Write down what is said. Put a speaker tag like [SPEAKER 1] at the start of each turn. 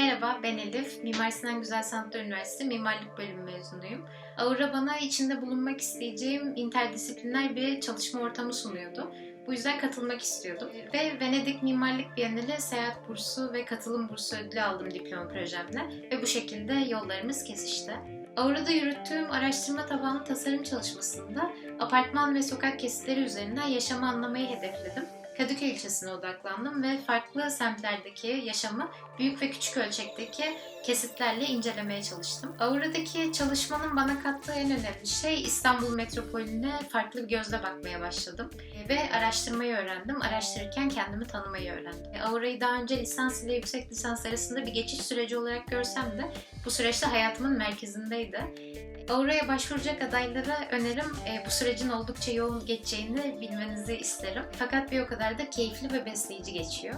[SPEAKER 1] Merhaba, ben Elif. Mimar Sinan Güzel Sanatlar Üniversitesi Mimarlık Bölümü mezunuyum. Aura bana içinde bulunmak isteyeceğim interdisipliner bir çalışma ortamı sunuyordu. Bu yüzden katılmak istiyordum. Ve Venedik Mimarlık Bienali seyahat bursu ve katılım bursu ödülü aldım diploma projemle. Ve bu şekilde yollarımız kesişti. Aura'da yürüttüğüm araştırma tabanlı tasarım çalışmasında apartman ve sokak kesitleri üzerinden yaşamı anlamayı hedefledim. Kadıköy ilçesine odaklandım ve farklı semtlerdeki yaşamı büyük ve küçük ölçekteki kesitlerle incelemeye çalıştım. Aura'daki çalışmanın bana kattığı en önemli şey İstanbul metropolüne farklı bir gözle bakmaya başladım. Ve araştırmayı öğrendim. Araştırırken kendimi tanımayı öğrendim. Aura'yı daha önce lisans ile yüksek lisans arasında bir geçiş süreci olarak görsem de bu süreçte hayatımın merkezindeydi. Aura'ya başvuracak adaylara önerim e, bu sürecin oldukça yoğun geçeceğini bilmenizi isterim. Fakat bir o kadar da keyifli ve besleyici geçiyor.